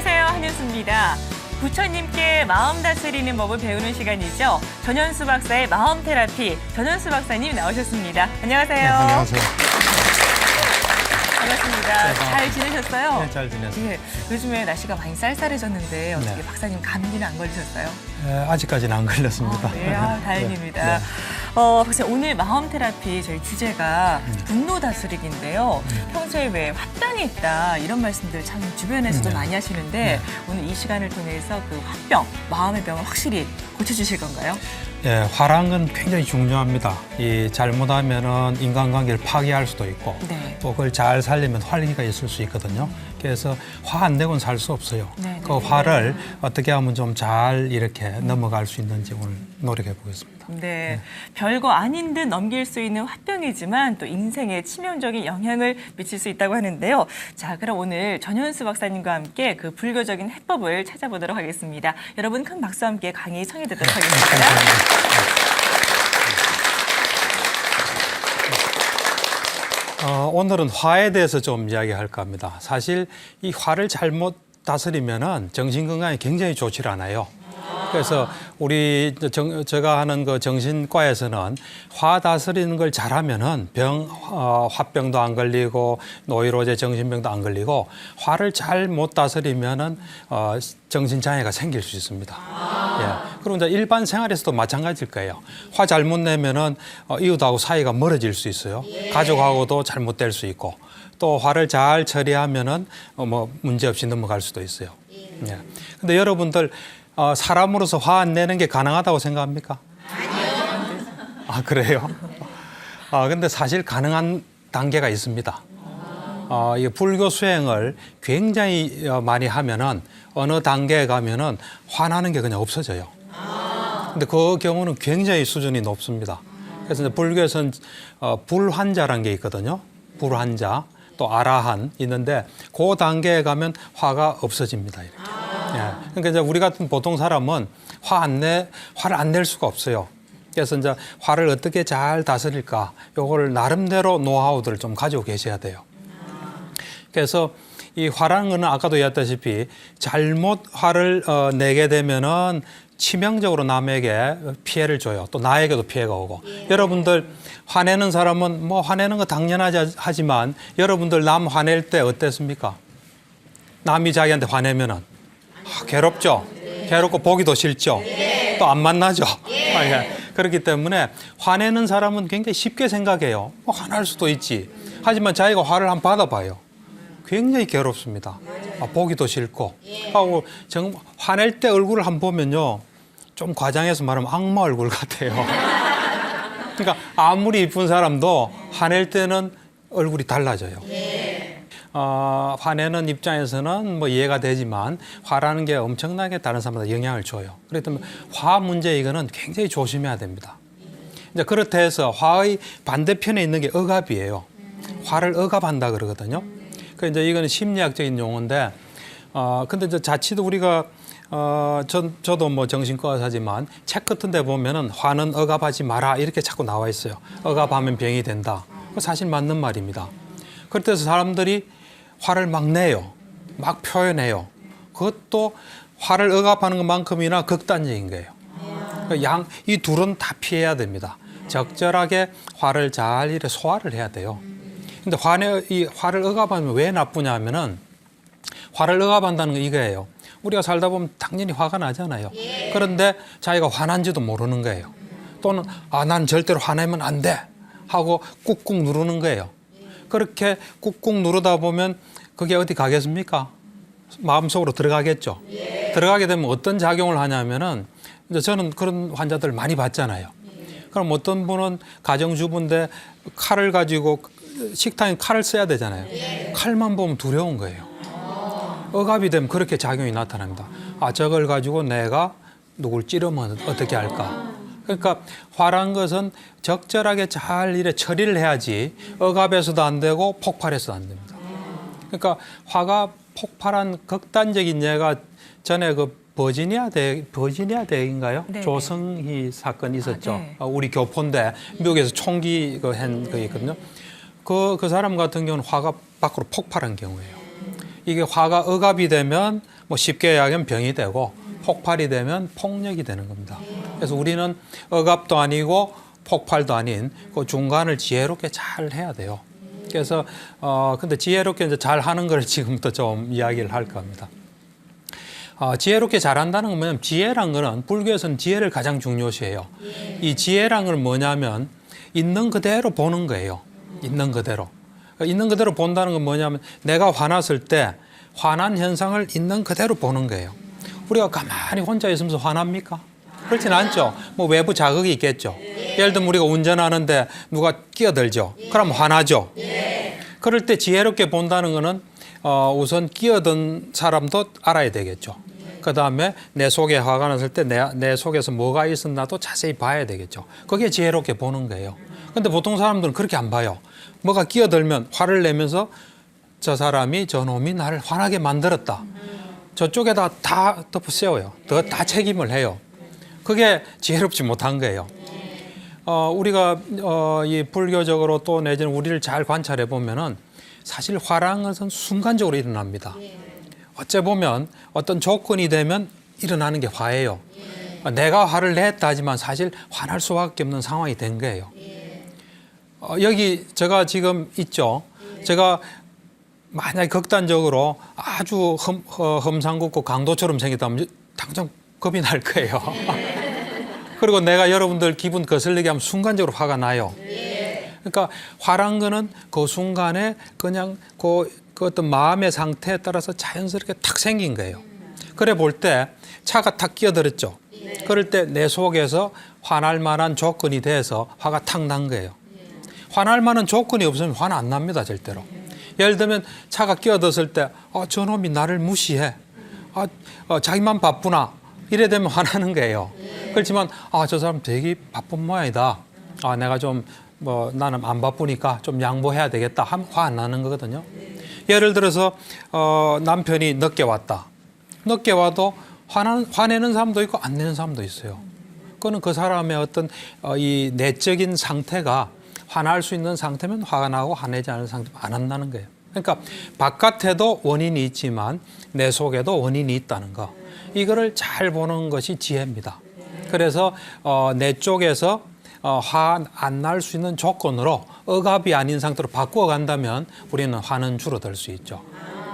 안녕하세요. 한윤수입니다. 부처님께 마음 다스리는 법을 배우는 시간이죠. 전현수 박사의 마음 테라피 전현수 박사님 나오셨습니다. 안녕하세요. 네, 안녕하세요. 반갑습니다. 네, 잘 지내셨어요? 네, 잘 지냈어요. 예, 요즘에 날씨가 많이 쌀쌀해졌는데 어떻게 네. 박사님 감기는 안 걸리셨어요? 네, 아직까지는 안 걸렸습니다. 아, 네, 아, 다행입니다. 네, 네. 어, 박사님 오늘 마음 테라피 저희 주제가 음. 분노 다스리기인데요. 평소에 왜 화병이 있다 이런 말씀들 참 주변에서도 네. 많이 하시는데 네. 오늘 이 시간을 통해서 그 화병, 마음의 병을 확실히 고쳐주실 건가요? 예, 화랑은 굉장히 중요합니다. 이 잘못하면은 인간관계를 파괴할 수도 있고 네. 또 그걸 잘 살리면 활기가 있을 수 있거든요. 그래서 화안 내고는 살 수 없어요. 네, 그 네. 화를 어떻게 하면 좀 잘 이렇게 넘어갈 수 있는지 오늘 노력해 보겠습니다. 네. 별거 아닌 듯 넘길 수 있는 화병이지만 또 인생에 치명적인 영향을 미칠 수 있다고 하는데요. 자, 그럼 오늘 전현수 박사님과 함께 그 불교적인 해법을 찾아보도록 하겠습니다. 여러분 큰 박수와 함께 강의 청해 듣도록 하겠습니다. 어, 오늘은 화에 대해서 좀 이야기할까 합니다. 사실 이 화를 잘못 다스리면은 정신 건강에 굉장히 좋지 않아요. 그래서 우리 정, 제가 하는 그 정신과에서는 화 다스리는 걸 잘하면은 병 어, 화병도 안 걸리고 노이로제 정신병도 안 걸리고 화를 잘 못 다스리면은 어, 정신 장애가 생길 수 있습니다. 예. 그리고 이제 일반 생활에서도 마찬가지일 거예요. 화 잘못 내면은 어, 이웃하고 사이가 멀어질 수 있어요. 가족하고도 잘못될 수 있고 또 화를 잘 처리하면은 어, 뭐 문제 없이 넘어갈 수도 있어요. 예. 근데 여러분들 어, 사람으로서 화 안 내는 게 가능하다고 생각합니까? 아니요. 아 그래요? 아 근데 사실 가능한 단계가 있습니다. 어, 이 불교 수행을 굉장히 어, 많이 하면은 어느 단계에 가면은 화나는 게 그냥 없어져요. 근데 그 경우는 굉장히 수준이 높습니다. 그래서 불교에서는 어, 불환자라는 게 있거든요. 불환자 또 아라한 있는데 그 단계에 가면 화가 없어집니다. 이렇게. 예. 그러니까 이제 우리 같은 보통 사람은 화 안 내, 화를 안 낼 수가 없어요. 그래서 이제 화를 어떻게 잘 다스릴까, 요거를 나름대로 노하우들을 좀 가지고 계셔야 돼요. 그래서 이 화라는 거는 아까도 얘기했다시피 잘못 화를 어, 내게 되면은 치명적으로 남에게 피해를 줘요. 또 나에게도 피해가 오고. 여러분들 화내는 사람은 뭐 화내는 거 당연하지 하지만 여러분들 남 화낼 때 어땠습니까? 남이 자기한테 화내면은 아, 괴롭죠. 괴롭고 보기도 싫죠. 또 안 만나죠. 아, 예. 그렇기 때문에 화내는 사람은 굉장히 쉽게 생각해요. 뭐 화날 수도 있지. 하지만 자기가 화를 한번 받아봐요. 굉장히 괴롭습니다. 아, 보기도 싫고. 하고 정 화낼 때 얼굴을 한번 보면요. 좀 과장해서 말하면 악마 얼굴 같아요. 그러니까 아무리 이쁜 사람도 화낼 때는 얼굴이 달라져요. 어, 화내는 입장에서는 뭐 이해가 되지만 화라는 게 엄청나게 다른 사람한테 영향을 줘요. 그렇기 때문에 화 문제 이거는 굉장히 조심해야 됩니다. 이제 그렇다 해서 화의 반대편에 있는 게 억압이에요. 화를 억압한다 그러거든요. 그 이제 이거는 심리학적인 용어인데 어 근데 이제 자칫 우리가 어, 전, 저도 뭐 정신과 의사지만 책 같은 데 보면은 화는 억압하지 마라 이렇게 자꾸 나와 있어요. 억압하면 병이 된다. 그 사실 맞는 말입니다. 그렇다해서 사람들이 화를 막 내요. 막 표현해요. 그것도 화를 억압하는 것만큼이나 극단적인 거예요. 그 양, 이 둘은 다 피해야 됩니다. 적절하게 화를 잘 이렇게 소화를 해야 돼요. 근데 화내, 이 화를 억압하면 왜 나쁘냐 하면은 화를 억압한다는 건 이거예요. 우리가 살다 보면 당연히 화가 나잖아요. 그런데 자기가 화난지도 모르는 거예요. 또는 아, 난 절대로 화내면 안 돼. 하고 꾹꾹 누르는 거예요. 그렇게 꾹꾹 누르다 보면 그게 어디 가겠습니까? 마음속으로 들어가겠죠. 들어가게 되면 어떤 작용을 하냐면은 이제 저는 그런 환자들 많이 봤잖아요. 그럼 어떤 분은 가정주부인데 칼을 가지고 식당에 칼을 써야 되잖아요. 칼만 보면 두려운 거예요. 억압이 되면 그렇게 작용이 나타납니다. 아, 저걸 가지고 내가 누굴 찌르면 어떻게 할까? 그러니까 화란 것은 적절하게 잘 이래 처리를 해야지 억압해서도 안 되고 폭발해서도 안 됩니다. 그러니까 화가 폭발한 극단적인 예가 전에 그 버지니아 대 버지니아 대인가요? 네, 조성희 사건 있었죠. 아, 네. 어, 우리 교포인데 미국에서 총기 그한거 있거든요. 그, 그 사람 같은 경우는 화가 밖으로 폭발한 경우예요. 이게 화가 억압이 되면 뭐 쉽게 이야기하면 병이 되고 폭발이 되면 폭력이 되는 겁니다. 그래서 우리는 억압도 아니고 폭발도 아닌 그 중간을 지혜롭게 잘 해야 돼요. 그래서 어 근데 지혜롭게 이제 잘 하는 걸 지금부터 좀 이야기를 할 겁니다. 어, 지혜롭게 잘한다는 건 뭐냐면 지혜란 거는 불교에서는 지혜를 가장 중요시해요. 이 지혜란 건 뭐냐면 있는 그대로 보는 거예요. 있는 그대로. 있는 그대로 본다는 건 뭐냐면 내가 화났을 때 화난 현상을 있는 그대로 보는 거예요. 우리가 가만히 혼자 있으면서 화납니까? 그렇진 않죠. 뭐 외부 자극이 있겠죠. 예를 들면 우리가 운전하는데 누가 끼어들죠. 그럼 화나죠. 그럴 때 지혜롭게 본다는 거는 어, 우선 끼어든 사람도 알아야 되겠죠. 그 다음에 내 속에 화가 났을 때 내 내 속에서 뭐가 있었나도 자세히 봐야 되겠죠. 그게 지혜롭게 보는 거예요. 근데 보통 사람들은 그렇게 안 봐요. 뭐가 끼어들면 화를 내면서 저 사람이 저 놈이 나를 화나게 만들었다. 저쪽에다 다 덮어 씌워요. 더 다 책임을 해요. 그게 지혜롭지 못한 거예요. 어, 우리가 어, 이 불교적으로 또 내지는 우리를 잘 관찰해 보면은 사실 것은 순간적으로 일어납니다. 어째 보면 어떤 조건이 되면 일어나는 게 화예요. 내가 화를 냈다 하지만 사실 화날 수밖에 없는 상황이 된 거예요. 어, 여기 제가 지금 있죠. 제가 만약에 극단적으로 아주 험, 어, 험상궂고 강도처럼 생겼다면 당장 겁이 날 거예요. 그리고 내가 여러분들 기분 거슬리게 하면 순간적으로 화가 나요. 그러니까 화란 거는 그 순간에 그냥 그, 그 어떤 마음의 상태에 따라서 자연스럽게 탁 생긴 거예요. 그래 볼 때 차가 탁 끼어들었죠. 그럴 때 내 속에서 화날 만한 조건이 돼서 화가 탁 난 거예요. 화날 만한 조건이 없으면 화는 안 납니다, 절대로. 예를 들면 차가 끼어들었을 때, 어, 저놈이 나를 무시해. 아, 어, 자기만 바쁘나. 이래 되면 화나는 거예요. 그렇지만, 아, 저 사람 되게 바쁜 모양이다. 아, 내가 좀, 뭐, 나는 안 바쁘니까 좀 양보해야 되겠다. 하면 화 안 나는 거거든요. 예를 들어서, 어, 남편이 늦게 왔다. 늦게 와도 화나, 화내는 사람도 있고 안 내는 사람도 있어요. 그거는 그 사람의 어떤 어, 이 내적인 상태가 화날 수 있는 상태면 화가 나고 화내지 않은 상태면 안 한다는 거예요. 그러니까 바깥에도 원인이 있지만 내 속에도 원인이 있다는 거. 이거를 잘 보는 것이 지혜입니다. 그래서 어, 내 쪽에서 어, 화 안 날 수 있는 조건으로 억압이 아닌 상태로 바꾸어 간다면 우리는 화는 줄어들 수 있죠.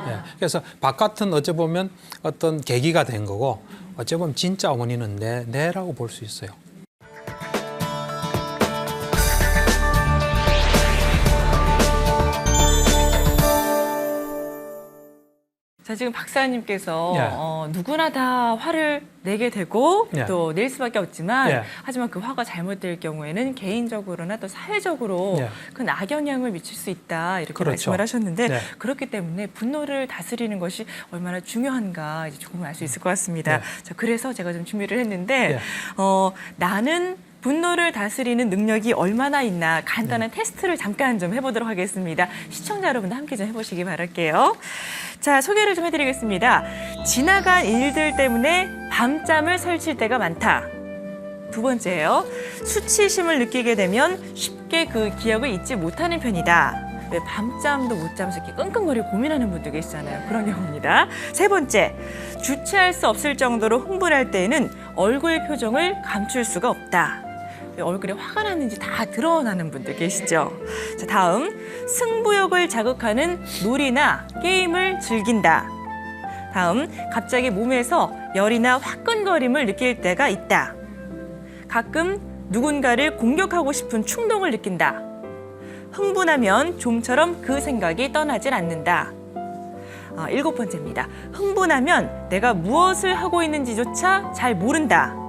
예, 그래서 바깥은 어찌 보면 어떤 계기가 된 거고 어찌 보면 진짜 원인은 내, 내라고 볼 수 있어요. 지금 박사님께서 예. 어, 누구나 다 화를 내게 되고 예. 또 낼 수밖에 없지만 예. 하지만 그 화가 잘못될 경우에는 개인적으로나 또 사회적으로 예. 큰 악영향을 미칠 수 있다 이렇게 그렇죠. 말씀을 하셨는데 네. 그렇기 때문에 분노를 다스리는 것이 얼마나 중요한가 이제 조금 알 수 있을 것 같습니다. 네. 자, 그래서 제가 좀 준비를 했는데 예. 어, 나는 분노를 다스리는 능력이 얼마나 있나 간단한 네. 테스트를 잠깐 좀 해보도록 하겠습니다. 시청자 여러분도 함께 좀 해보시기 바랄게요. 자, 소개를 좀 해드리겠습니다. 지나간 일들 때문에 밤잠을 설칠 때가 많다. 두 번째예요. 수치심을 느끼게 되면 쉽게 그 기억을 잊지 못하는 편이다. 왜 밤잠도 못 자면서 이렇게 끙끙거리고 고민하는 분들 계시잖아요. 그런 경우입니다. 세 번째, 주체할 수 없을 정도로 흥분할 때에는 얼굴 표정을 감출 수가 없다. 왜 얼굴에 화가 났는지 다 드러나는 분들 계시죠. 자, 다음, 승부욕을 자극하는 놀이나 게임을 즐긴다. 다음, 갑자기 몸에서 열이나 화끈거림을 느낄 때가 있다. 가끔 누군가를 공격하고 싶은 충동을 느낀다. 흥분하면 좀처럼 그 생각이 떠나질 않는다. 아, 일곱 번째입니다. 흥분하면 내가 무엇을 하고 있는지조차 잘 모른다.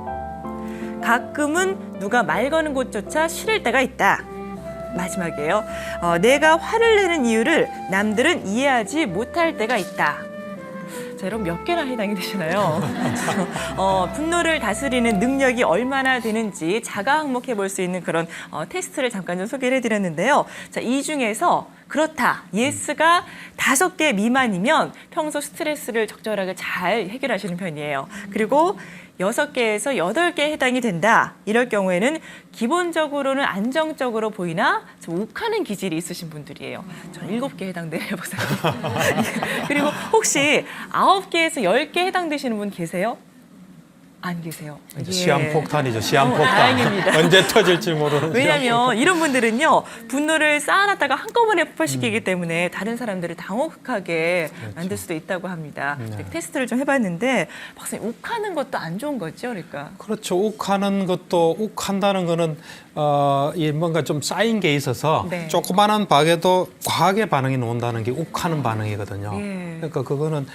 가끔은 누가 말 거는 곳조차 싫을 때가 있다. 마지막이에요. 어, 내가 화를 내는 이유를 남들은 이해하지 못할 때가 있다. 자, 여러분 몇 개나 해당이 되시나요? 어, 분노를 다스리는 능력이 얼마나 되는지 자가 항목해 볼 수 있는 그런 어, 테스트를 잠깐 좀 소개를 해드렸는데요. 자, 이 중에서 그렇다, 예스가 다섯 개 미만이면 평소 스트레스를 적절하게 잘 해결하시는 편이에요. 그리고 여섯 개에서 여덟 개에 해당이 된다. 이럴 경우에는 기본적으로는 안정적으로 보이나 좀 욱하는 기질이 있으신 분들이에요. 저는 일곱 개에 해당돼요, 박사님. 그리고 혹시 아홉 개에서 열개 해당되시는 분 계세요? 안 계세요. 이제 예. 시한폭탄이죠. 시한폭탄. 어. 언제 터질지 모르는. 왜냐하면 이런 분들은요 분노를 쌓아놨다가 한꺼번에 폭발시키기 때문에 다른 사람들을 당혹하게 만들 수도 있다고 합니다. 네. 테스트를 좀 해봤는데 박사님 욱하는 것도 안 좋은 거죠, 그러니까. 그렇죠. 욱하는 것도 욱한다는 거는 어, 이 뭔가 좀 쌓인 게 있어서 네. 조그마한 박에도 과하게 반응이 나온다는 게 욱하는 반응이거든요. 예. 그러니까 그거는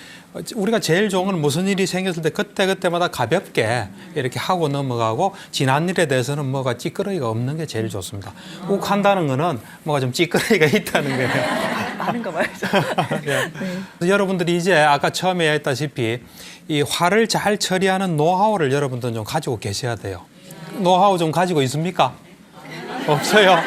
우리가 제일 좋은 건 무슨 일이 생겼을 때 그때 그때마다 가볍게 이렇게 하고 넘어가고 지난 일에 대해서는 뭐가 찌끄러기가 없는 게 제일 좋습니다. 욱한다는 거는 뭐가 좀 찌끄러기가 있다는 거예요. 많은가 봐요. 예. 여러분들이 이제 아까 처음에 했다시피 이 화를 잘 처리하는 노하우를 여러분들은 좀 가지고 계셔야 돼요. 노하우 좀 가지고 있습니까? 없어요.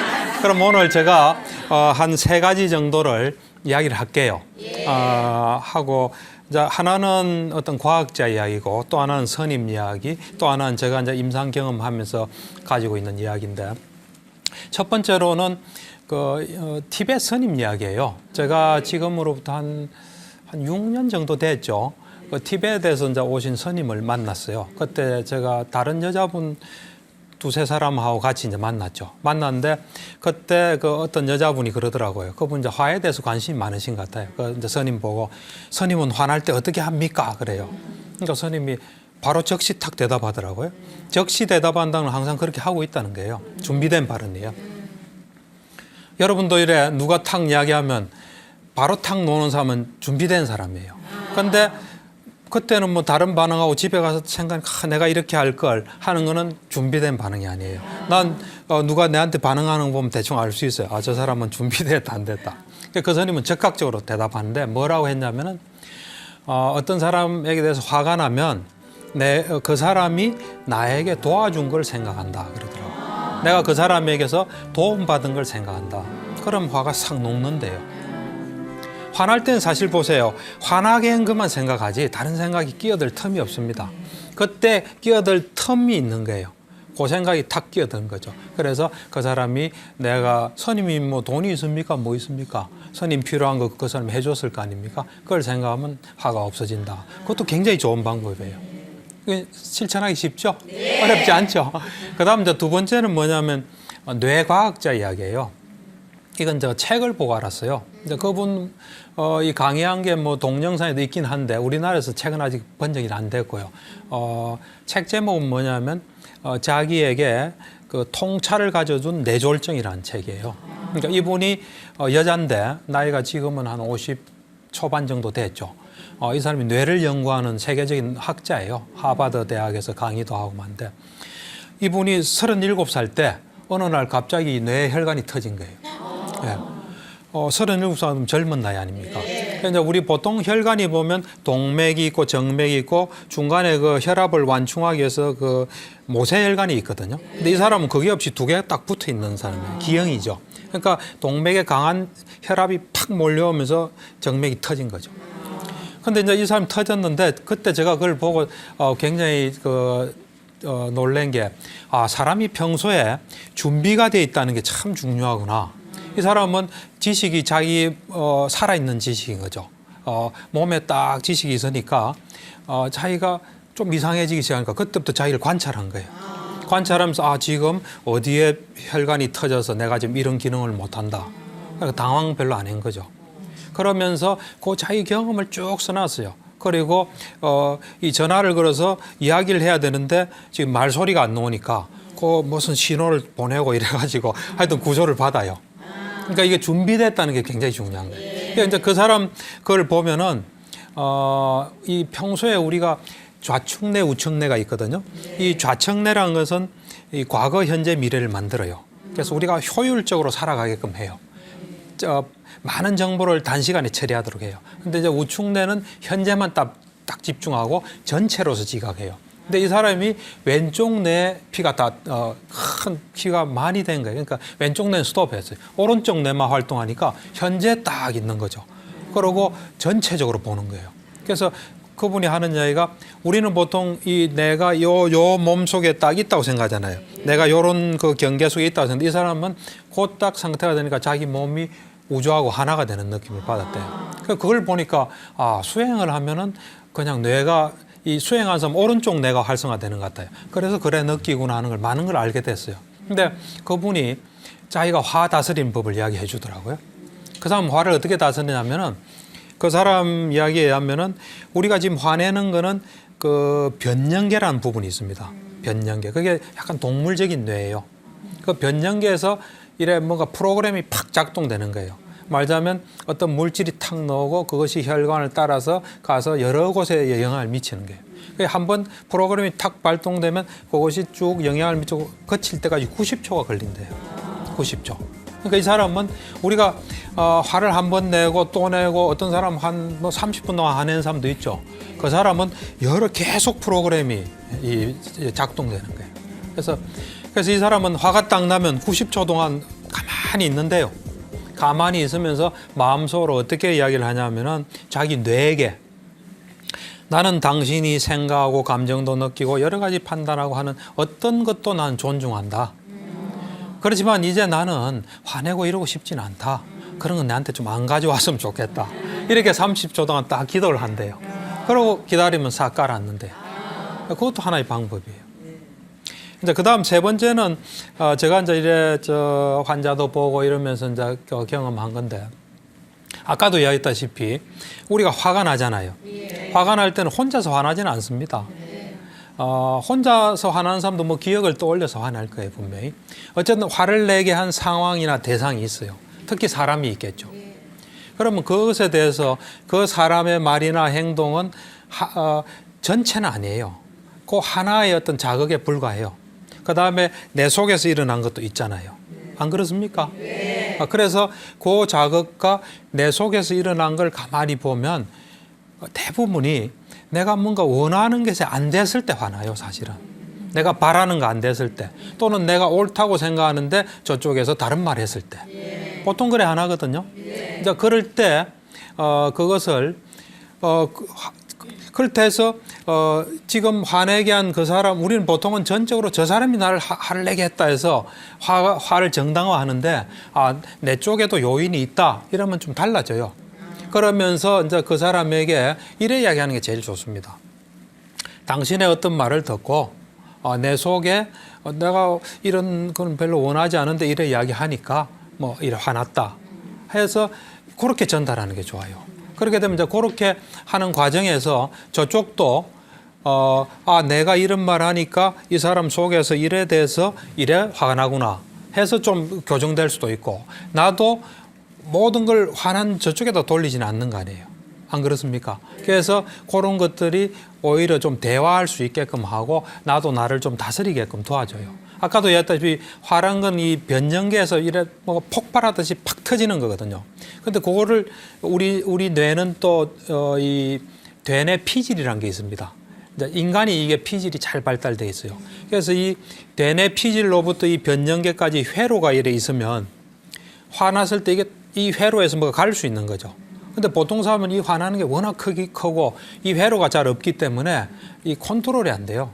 그럼 오늘 제가 어, 한 세 가지 정도를 이야기를 할게요. 어, 하고 자, 하나는 어떤 과학자 이야기고 또 하나는 선임 이야기, 또 하나는 제가 이제 임상 경험하면서 가지고 있는 이야기인데 첫 번째로는 그 어, 티벳 선임 이야기예요. 제가 지금으로부터 한, 한 6년 정도 됐죠. 그 티벳에서 이제 오신 선임을 만났어요. 그때 제가 다른 여자분 두세 사람하고 같이 이제 만났죠. 만났는데 그때 그 어떤 여자분이 그러더라고요. 그분 이제 화에 대해서 관심이 많으신 것 같아요. 그 이제 선임 보고 선임은 화날 때 어떻게 합니까? 그래요. 그러니까 선임이 바로 적시 탁 대답하더라고요. 적시 대답한다는 건 항상 그렇게 하고 있다는 거예요. 준비된 발언이에요. 여러분도 이래 누가 탁 이야기하면 바로 탁 노는 사람은 준비된 사람이에요. 근데 그때는 뭐 다른 반응하고 집에 가서 생각, 아, 내가 이렇게 할 걸 하는 거는 준비된 반응이 아니에요. 난 어, 누가 내한테 반응하는 거 보면 대충 알 수 있어요. 아, 저 사람은 준비됐다, 안 됐다. 그 선임은 적극적으로 대답하는데 뭐라고 했냐면은 어, 어떤 사람에게 대해서 화가 나면 내 그 사람이 나에게 도와준 걸 생각한다 그러더라고요. 내가 그 사람에게서 도움 받은 걸 생각한다. 그럼 화가 싹 녹는데요. 화날 땐 사실 보세요. 화나게 한 것만 생각하지 다른 생각이 끼어들 틈이 없습니다. 그때 끼어들 틈이 있는 거예요. 그 생각이 탁 끼어든 거죠. 그래서 그 사람이 내가 선임이 뭐 돈이 있습니까? 뭐 있습니까? 선임 필요한 거 그 사람이 해줬을 거 아닙니까? 그걸 생각하면 화가 없어진다. 그것도 굉장히 좋은 방법이에요. 이게 실천하기 쉽죠? 어렵지 않죠? 그 다음 이제 두 번째는 뭐냐면 어, 뇌과학자 이야기예요. 이건 제가 책을 보고 알았어요. 그분 어, 이 강의한 게 뭐 동영상에도 있긴 한데 우리나라에서 책은 아직 번역이 안 됐고요. 어, 책 제목은 뭐냐면 어, 자기에게 그 통찰을 가져준 뇌졸정이라는 책이에요. 그러니까 이분이 어, 여잔데 나이가 지금은 한 50 초반 정도 됐죠. 어, 이 사람이 뇌를 연구하는 세계적인 학자예요. 하버드 대학에서 강의도 하고 만데 이분이 37살 때 어느 날 갑자기 뇌 혈관이 터진 거예요. 예. 어, 37살은 젊은 나이 아닙니까? 그러니까 우리 보통 혈관이 보면 동맥이 있고 정맥이 있고 중간에 그 혈압을 완충하기 위해서 그 모세혈관이 있거든요. 근데 이 사람은 그게 없이 두 개가 딱 붙어 있는 사람이에요. 기형이죠. 그러니까 동맥에 강한 혈압이 팍 몰려오면서 정맥이 터진 거죠. 근데 이제 이 사람이 터졌는데 그때 제가 그걸 보고 어, 굉장히 그 어, 놀란 게 아, 사람이 평소에 준비가 돼 있다는 게 참 중요하구나. 이 사람은 지식이 자기 어, 살아있는 지식인 거죠. 어, 몸에 딱 지식이 있으니까 어, 자기가 좀 이상해지기 시작하니까 그때부터 자기를 관찰한 거예요. 관찰하면서 아 지금 어디에 혈관이 터져서 내가 지금 이런 기능을 못한다. 그러니까 당황 별로 안 한 거죠. 그러면서 그 자기 경험을 쭉 써놨어요. 그리고 어, 이 전화를 걸어서 이야기를 해야 되는데 지금 말소리가 안 나오니까 그 무슨 신호를 보내고 이래가지고 하여튼 구조를 받아요. 그러니까 이게 준비됐다는 게 굉장히 중요한 거예요. 그러니까 이제 그 사람 그걸 보면은 어, 이 평소에 우리가 좌측뇌, 우측뇌가 있거든요. 이 좌측뇌라는 것은 이 과거, 현재, 미래를 만들어요. 그래서 우리가 효율적으로 살아가게끔 해요. 저 많은 정보를 단시간에 처리하도록 해요. 근데 이제 우측뇌는 현재만 딱, 딱 집중하고 전체로서 지각해요. 근데 이 사람이 왼쪽 뇌 피가 다, 어, 큰 피가 많이 된 거예요. 그러니까 왼쪽 뇌는 스톱했어요. 오른쪽 뇌만 활동하니까 현재 딱 있는 거죠. 그러고 전체적으로 보는 거예요. 그래서 그분이 하는 이야기가 우리는 보통 이 내가 요 요 몸 속에 딱 있다고 생각하잖아요. 내가 요런 그 경계 속에 있다고 생각하는데 이 사람은 그딱 상태가 되니까 자기 몸이 우주하고 하나가 되는 느낌을 받았대요. 그 그걸 보니까 아 수행을 하면은 그냥 뇌가 이 수행한 사람 오른쪽 뇌가 활성화되는 것 같아요. 그래서 그래 느끼구나 하는 걸 많은 걸 알게 됐어요. 근데 그분이 자기가 화 다스리는 법을 이야기해 주더라고요. 그 사람 화를 어떻게 다스리냐면은 그 사람 이야기에 의하면은 우리가 지금 화내는 거는 그 변연계라는 부분이 있습니다. 변연계. 그게 약간 동물적인 뇌예요. 그 변연계에서 이래 뭔가 프로그램이 팍 작동되는 거예요. 말하자면 어떤 물질이 탁 나오고 그것이 혈관을 따라서 가서 여러 곳에 영향을 미치는 거예요. 한번 프로그램이 탁 발동되면 그것이 쭉 영향을 미치고 거칠 때까지 90초가 걸린대요. 90초. 그러니까 이 사람은 우리가 어, 화를 한 번 내고 또 내고 어떤 사람 한 뭐 30분 동안 화내는 사람도 있죠. 그 사람은 여러 계속 프로그램이 이, 이 작동되는 거예요. 그래서 그래서 이 사람은 화가 딱 나면 90초 동안 가만히 있는데요. 가만히 있으면서 마음속으로 어떻게 이야기를 하냐면은 자기 뇌에게 나는 당신이 생각하고 감정도 느끼고 여러 가지 판단하고 하는 어떤 것도 난 존중한다. 그렇지만 이제 나는 화내고 이러고 싶진 않다. 그런 건 나한테 좀 안 가져왔으면 좋겠다. 이렇게 30초 동안 딱 기도를 한대요. 그러고 기다리면 싹 가라앉는데. 그것도 하나의 방법이에요. 이제 그 다음 세 번째는 어, 제가 이제 이래 저 환자도 보고 이러면서 이제 그 경험한 건데 아까도 이야기했다시피 우리가 화가 나잖아요. 화가 날 때는 혼자서 화나지는 않습니다. 어, 혼자서 화나는 사람도 뭐 기억을 떠올려서 화날 거예요, 분명히. 어쨌든 화를 내게 한 상황이나 대상이 있어요. 특히 사람이 있겠죠. 그러면 그것에 대해서 그 사람의 말이나 행동은 하, 어, 전체는 아니에요. 그 하나의 어떤 자극에 불과해요. 그 다음에 내 속에서 일어난 것도 있잖아요. 안 그렇습니까? 아, 그래서 그 자극과 내 속에서 일어난 걸 가만히 보면 대부분이 내가 뭔가 원하는 것이 안 됐을 때 화나요, 사실은. 내가 바라는 거 안 됐을 때 또는 내가 옳다고 생각하는데 저쪽에서 다른 말 했을 때 보통 그래 하나거든요. 이제 그럴 때 어, 그것을 어, 그, 화- 그렇다 해서 어, 지금 화내게 한 그 사람 우리는 보통은 전적으로 저 사람이 나를 화, 화를 내게 했다 해서 화, 화를 정당화하는데 아, 내 쪽에도 요인이 있다 이러면 좀 달라져요. 그러면서 이제 그 사람에게 이래 이야기하는 게 제일 좋습니다. 당신의 어떤 말을 듣고 어, 내 속에 어, 내가 이런 건 별로 원하지 않은데 이래 이야기하니까 뭐 이래 화났다 해서 그렇게 전달하는 게 좋아요. 그렇게 되면 이제 그렇게 하는 과정에서 저쪽도 어, 아, 내가 이런 말 하니까 이 사람 속에서 이래 돼서 이래 화가 나구나 해서 좀 교정될 수도 있고 나도 모든 걸 화난 저쪽에다 돌리지는 않는 거 아니에요. 안 그렇습니까? 그래서 그런 것들이 오히려 좀 대화할 수 있게끔 하고 나도 나를 좀 다스리게끔 도와줘요. 아까도 얘기했다시피 건이 변연계에서 이래 뭐 폭발하듯이 팍 터지는 거거든요. 근데 그거를 우리 우리 뇌는 또이 되뇌 피질이라는 게 있습니다. 인간이 이게 피질이 잘 발달돼 있어요. 그래서 이 되뇌 피질로부터 이 변연계까지 회로가 이래 있으면 화났을 때 이게 이 회로에서 뭐가 갈 수 있는 거죠. 근데 보통 사람은 이 화나는 게 워낙 크기 크고 이 회로가 잘 없기 때문에 이 컨트롤이 안 돼요.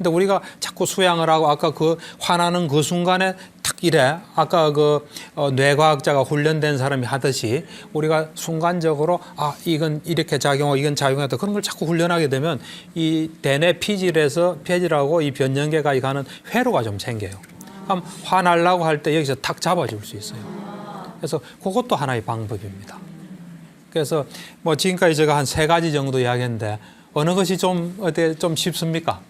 근데 우리가 자꾸 수양을 하고 아까 그 화나는 그 순간에 탁 이래 아까 그 어, 뇌과학자가 훈련된 사람이 하듯이 우리가 순간적으로 아 이건 이렇게 작용하고 이건 작용하다 그런 걸 자꾸 훈련하게 되면 이 대뇌 피질에서 폐질하고 이 변연계가 가는 회로가 좀 생겨요. 그럼 화날라고 할 때 여기서 탁 잡아줄 수 있어요. 그래서 그것도 하나의 방법입니다. 그래서 뭐 지금까지 제가 한 세 가지 정도 이야기했는데 어느 것이 좀 어때 좀 쉽습니까?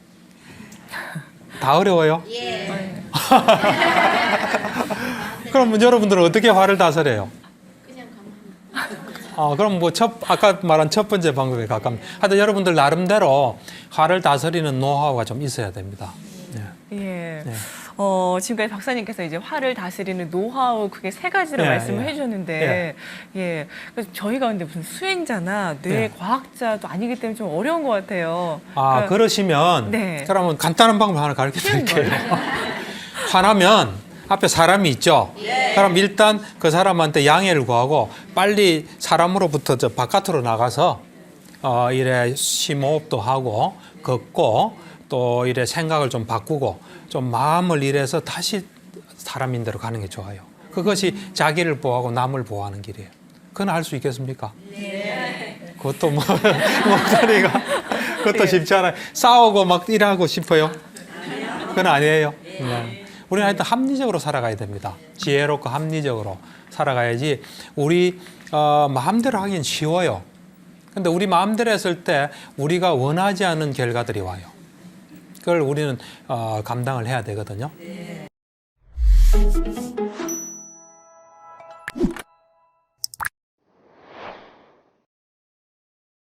다 어려워요? 예. 그럼 여러분들은 어떻게 화를 다스려요? 그냥 가만히. 아, 그럼 뭐 첫, 아까 말한 첫 번째 방법에 가깝니다. 하여튼 여러분들 나름대로 화를 다스리는 노하우가 좀 있어야 됩니다. 네. 예. 네. 어, 지금까지 박사님께서 이제 화를 다스리는 노하우 그게 세 가지로 예, 말씀을 예. 해주셨는데, 예. 그래서 저희가 근데 무슨 수행자나 뇌 네. 과학자도 아니기 때문에 좀 어려운 것 같아요. 아, 그러니까 그러시면 네. 그러면 간단한 방법 하나 가르쳐 드릴게요. 화나면 앞에 사람이 있죠. 그럼 일단 그 사람한테 양해를 구하고 빨리 사람으로부터 저 바깥으로 나가서 어, 이래 심호흡도 하고 걷고 또 이래 생각을 좀 바꾸고 좀 마음을 이래서 다시 사람인 대로 가는 게 좋아요. 그것이 자기를 보호하고 남을 보호하는 길이에요. 그건 할수 있겠습니까? 네. 그것도 뭐 목소리가 그것도 쉽지 않아요. 싸우고 막 일하고 싶어요. 그건 아니에요. 네. 우리는 하여튼 합리적으로 살아가야 됩니다. 지혜롭고 합리적으로 살아가야지 우리 어, 마음대로 하긴 쉬워요. 근데 우리 마음대로 했을 때 우리가 원하지 않은 결과들이 와요. 그걸 우리는 어, 감당을 해야 되거든요.